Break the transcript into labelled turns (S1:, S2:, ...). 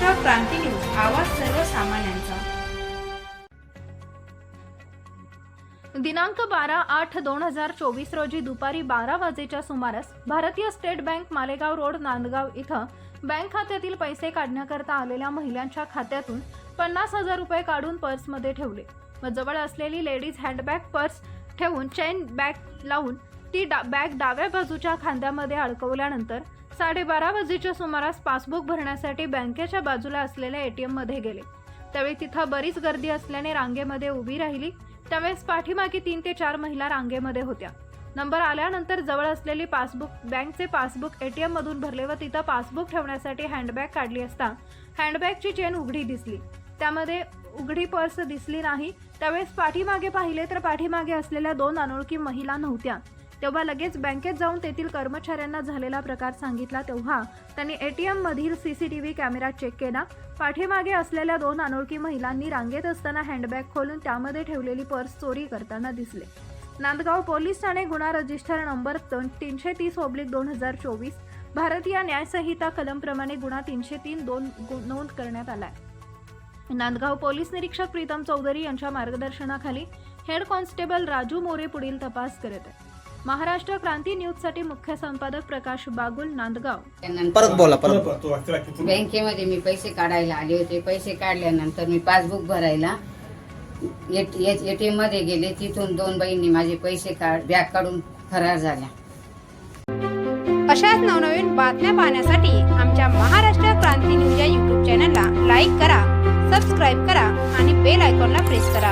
S1: क्रांती news आवाज सर्वसामान्यांचा.
S2: दिनांक बारा आठ दोन हजार चोवीस रोजी दुपारी बारा वाजेच्या सुमारास भारतीय state bank Malegaon road Nandgaon इथं बँक खात्यातील पैसे काढण्याकरता आलेल्या महिलांच्या खात्यातून पन्नास हजार रुपये काढून पर्समध्ये ठेवले. व जवळ असलेली लेडीज हँडबॅग पर्स ठेवून चेन बॅग लावून ती डा बॅग डाव्या बाजूच्या खांद्यामध्ये अडकवल्यानंतर साडेबारा वाजेच्या सुमारास पासबुक भरण्यासाठी बँकेच्या बाजूला असलेल्या एटीएममध्ये गेले. त्यावेळी तिथं बरीच गर्दी असल्याने रांगेमध्ये उभी राहिली. त्यावेळेस पाठीमागे तीन ते चार महिला रांगेमध्ये होत्या. नंबर आल्यानंतर जवळ असलेली पासबुक बँकचे पासबुक एटीएम मधून भरले व तिथं पासबुक ठेवण्यासाठी हँडबॅग काढली असता हँडबॅगची चेन उघडी दिसली. त्यामध्ये उघडी पर्स दिसली नाही. त्यावेळेस पाठीमागे पाहिले तर पाठीमागे असलेल्या दोन अनोळखी महिला नव्हत्या. तेव्हा लगेच बँकेत जाऊन तेथील कर्मचाऱ्यांना झालेला प्रकार सांगितला तेव्हा त्यांनी एटीएम मधील सीसीटीव्ही कॅमेरा चेक केला. पाठीमागे असलेल्या दोन अनोळखी महिलांनी रांगेत असताना हँडबॅग खोलून त्यामध्ये ठेवलेली पर्स चोरी करताना दिसले. नांदगाव पोलीस ठाणे गुन्हा रजिस्टर नंबर तीनशे तीस ओब्लिक दोन हजार चोवीस भारतीय न्यायसंहिता कलमप्रमाणे गुन्हा तीनशे तीन दोन गु- नोंद करण्यात आलाय. नांदगाव पोलीस निरीक्षक प्रीतम चौधरी यांच्या मार्गदर्शनाखाली हेड कॉन्स्टेबल राजू मोरे पुढील तपास करत आहे महाराष्ट्र क्रांती न्यूजसाठी मुख्य संपादक प्रकाश बागुल नांदगाव.
S3: परत बोला परत
S4: बँकेमध्ये मी पैसे काढायला आले होते. पैसे काढल्यानंतर मी पासबुक भरायला एटीएममध्ये गेले. तिथून दोन बाईंनी माझे पैसे काढ बॅग काढून फरार झाल्या.
S5: अशाच नवनवीन बातम्या पाहण्यासाठी आमच्या महाराष्ट्र क्रांती न्यूज या यूट्यूब चॅनलला लाईक करा सबस्क्राईब करा आणि बेल आयकॉनला प्रेस करा.